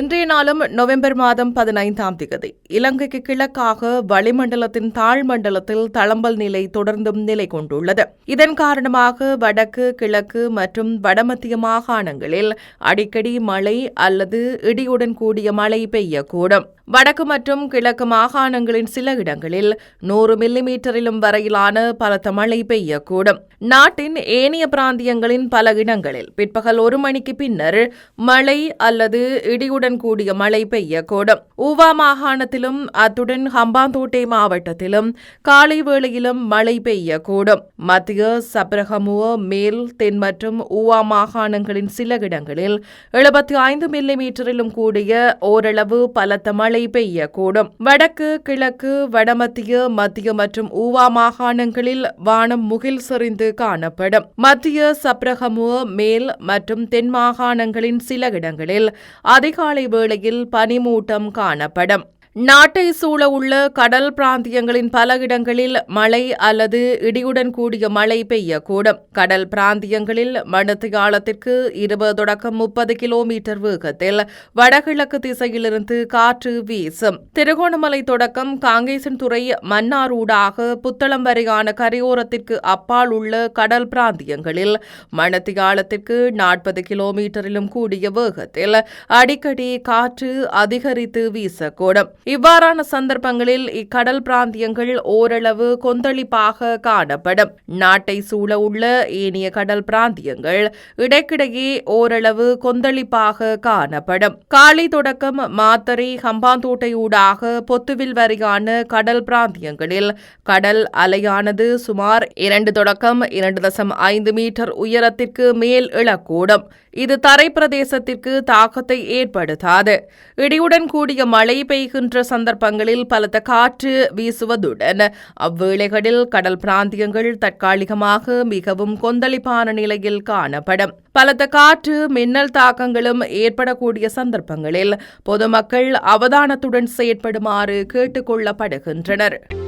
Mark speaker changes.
Speaker 1: இன்றைய நாளும் நவம்பர் மாதம் பதினைந்தாம் திகதி. இலங்கைக்கு கிழக்காக வளிமண்டலத்தின் தாழ்மண்டலத்தில் தளம்பல் நிலை தொடர்ந்தும் நிலை கொண்டுள்ளது. இதன் காரணமாக வடக்கு கிழக்கு மற்றும் வடமத்திய மாகாணங்களில் அடிக்கடி மழை அல்லது இடியுடன் கூடிய மழை பெய்யக்கூடும். வடக்கு மற்றும் கிழக்கு மாகாணங்களின் சில இடங்களில் நூறு மில்லிமீட்டரிலும் வரையிலான பலத்த மழை பெய்யக்கூடும். நாட்டின் ஏனைய பிராந்தியங்களின் பல இடங்களில் பிற்பகல் ஒரு மணிக்கு பின்னர் மழை அல்லது இடியுடன் கூடிய மழை பெய்யக்கூடும் ஊவா மாகாணத்திலும் அத்துடன் ஹம்பாந்தோட்டை மாவட்டத்திலும் காலை வேளையிலும் மழை பெய்யக்கூடும் மத்திய சப்ரகமுவ மேல் தென் மற்றும் ஊவா மாகாணங்களின் சில இடங்களில் எழுபத்தி ஐந்து மில்லிமீட்டரிலும் கூடிய ஓரளவு பலத்த மழை பெய்யக்கூடும் வடக்கு கிழக்கு வடமத்திய மத்திய மற்றும் ஊவா மாகாணங்களில் வானம் முகில் செறிந்து காணப்படும். மத்திய சப்ரகமுவ மேல் மற்றும் தென் மாகாணங்களின் சில இடங்களில் அதிகாலை அதிகாலை வேளையில் பனிமூட்டம் காணப்படும். நாட்டை சூழ உள்ள கடல் பிராந்தியங்களின் பல இடங்களில் மழை அல்லது இடியுடன் கூடிய மழை பெய்யக்கூடும். கடல் பிராந்தியங்களில் மணித்தியாலத்திற்கு இருபது தொடக்கம் முப்பது கிலோமீட்டர் வேகத்தில் வடகிழக்கு திசையிலிருந்து காற்று வீசும். திருகோணமலை தொடக்கம் காங்கேசன்துறை மன்னாரூடாக புத்தளம் வரையான கரையோரத்திற்கு அப்பால் உள்ள கடல் பிராந்தியங்களில் மணித்தியாலத்திற்கு நாற்பது கிலோமீட்டரிலும் கூடிய வேகத்தில் அடிக்கடி காற்று அதிகரித்து வீசக்கூடும். இவ்வாறான சந்தர்ப்பங்களில் இக்கடல் பிராந்தியங்கள் ஓரளவு கொந்தளிப்பாக காணப்படும். நாட்டை சூழ உள்ள ஏனைய கடல் பிராந்தியங்கள் இடைக்கிடையே ஓரளவு கொந்தளிப்பாக காணப்படும். காலி தொடக்கம் மாத்தறை ஹம்பாந்தோட்டை ஊடாக பொத்துவில் வரையான கடல் பிராந்தியங்களில் கடல் அலையானது சுமார் இரண்டு தொடக்கம் இரண்டு தசம் ஐந்து மீட்டர் உயரத்திற்கு மேல் இழக்கூடும். இது தரை பிரதேசத்திற்கு தாக்கத்தை ஏற்படுத்தாது. இடியுடன் கூடிய மழை பெய்கின்ற சந்தர்ப்பங்களில் பலத்த காற்று வீசுவதுடன் அவ்வேளைகளில் கடல் பிராந்தியங்கள் தற்காலிகமாக மிகவும் கொந்தளிப்பான நிலையில் காணப்படும். பலத்த காற்று மின்னல் தாக்கங்களும் ஏற்படக்கூடிய சந்தர்ப்பங்களில் பொதுமக்கள் அவதானத்துடன் செயற்படுமாறு கேட்டுக்கொள்ளப்படுகின்றனர்